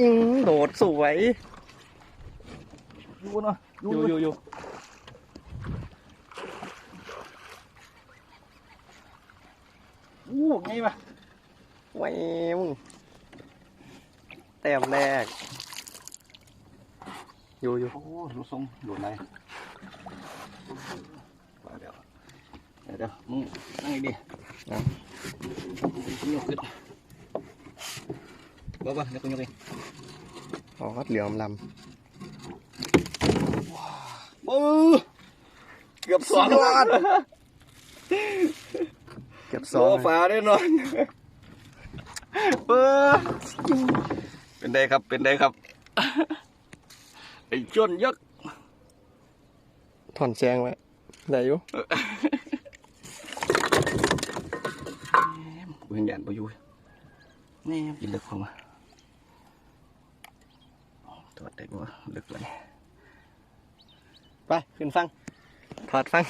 ยิงโดดสวยอยู่เนาะอยู่อยู่อยู่อู้ไงวะแหววแต้มแรก อยู่อยู่โอ้รู้ทรงโดดไหนว่าเดี๋ยวเดี๋ยวเดี๋ยวมึงนั่งไงดีนะยกขึ้น บ่บ่ยกขึ้นยกขึ้นอ๋อเหลือมลโอ้เกือบสองล้านำเก็บซโซองฟาแน่นอนเออเป็นไงครับเป็นไงครับไอ้จนยักษ์ถอนแซงไว้ได้อยู่กูเห็นยันไปอยู่นี่กินเลือกเข้ามา ถอดได้บ่เลือกเลยไป ขึ้นฟัง ถอดฟัง